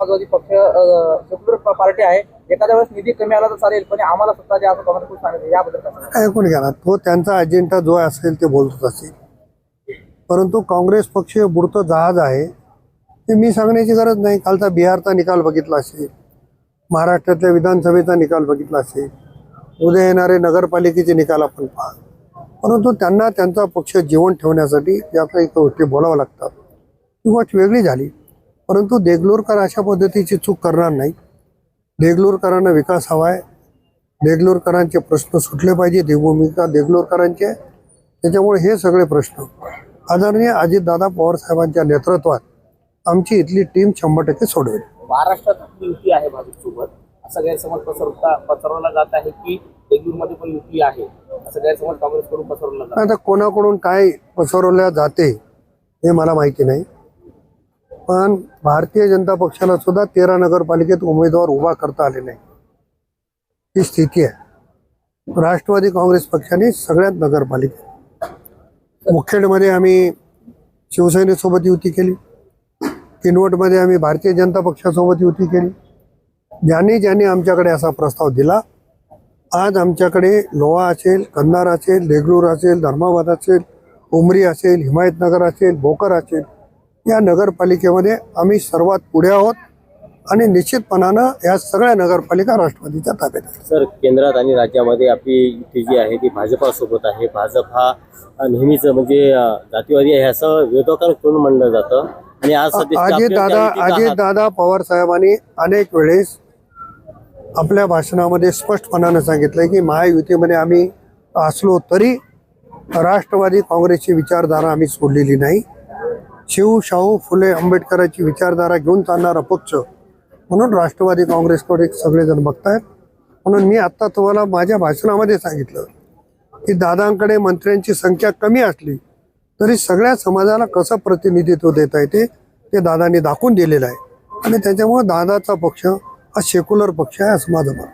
समाजवादी पक्ष secular party आहे एखाद्या वेळेस निधी कमी आला तर चालेल पण आम्हाला सत्ता द्या असं काँग्रेस सांगितलं याबद्दल काय कोणी घेणार? तो त्यांचा अजेंडा जो असेल ते बोलतोच असेल. परंतु काँग्रेस पक्ष हे बुडतं जहाज आहे ते मी सांगण्याची गरज नाही. कालचा बिहारचा निकाल बघितला असेल महाराष्ट्रातल्या विधानसभेचा निकाल बघितला असेल उद्या येणारे नगरपालिकेचे निकाल आपण पहा. परंतु त्यांना त्यांचा पक्ष जीवन ठेवण्यासाठी ज्या काही गोष्टी बोलाव्या लागतात. ही गोष्ट वेगळी झाली. परंतु देगलूरकर अशा पद्धतीची चूक करणार नाही. देगलूरकरांना विकास हवा आहे देगलूरकरांचे प्रश्न सुटले पाहिजे. देवभूमिका देगलूरकरांचे. त्याच्यामुळे हे सगळे प्रश्न. आदरणीय अजितदादा पवार साहेबांच्या नेतृत्वात आमची इथली टीम शंभर टक्के सोडवेल. महाराष्ट्रात आपली युती आहे भाजपसोबत. असा गैरसमज पसरवता पसरवला जात आहे की देगलूरमध्ये पण युती आहे. असं गैरसमज काँग्रेसकडून पसरवला जात आता कोणाकडून काय पसरवल्या जाते हे मला माहिती नाही. पण भारतीय जनता पक्षाला सुद्धा तेरा नगरपालिकेत उमेदवार उभा करता आले नाही. ही स्थिती आहे. राष्ट्रवादी काँग्रेस पक्षाने सगळ्यात नगरपालिका मुखेडमध्ये आम्ही शिवसेनेसोबत युती केली. किनवटमध्ये आम्ही भारतीय जनता पक्षासोबत युती केली. ज्यांनी ज्यांनी आमच्याकडे असा प्रस्ताव दिला आज आमच्याकडे लोहा असेल कंधार असेल देगलूर असेल धर्माबाद असेल उमरी असेल हिमायतनगर असेल भोकर असेल या नगरपालिकेमध्ये आम्ही सर्वात पुढे आहोत आणि निश्चितपणानं या सगळ्या नगरपालिका राष्ट्रवादीच्या ताब्यात आहेत. सर केंद्रात आणि राज्यामध्ये आपली युती जी आहे ती भाजपासोबत आहे. भाजप हा नेहमीच म्हणजे जातीवादी आहे असं विरोधकांकडून म्हणलं जातं. आणि आज अजित दादा अजित दादा पवार साहेबांनी अनेक वेळेस आपल्या भाषणामध्ये स्पष्टपणानं सांगितलंय की महायुतीमध्ये आम्ही असलो तरी राष्ट्रवादी काँग्रेसची विचारधारा आम्ही सोडलेली नाही. शिव शाहू फुले आंबेडकरांची विचारधारा घेऊन चालणारा पक्ष म्हणून राष्ट्रवादी काँग्रेसकडे सगळेजण बघतायत. म्हणून मी आत्ता तुम्हाला माझ्या भाषणामध्ये सांगितलं की दादांकडे मंत्र्यांची संख्या कमी असली तरी सगळ्या समाजाला कसं प्रतिनिधित्व देता येते ते दादांनी दाखवून दिलेलं आहे. आणि त्याच्यामुळं दादाचा पक्ष हा सेक्युलर पक्ष आहे असं माझं मत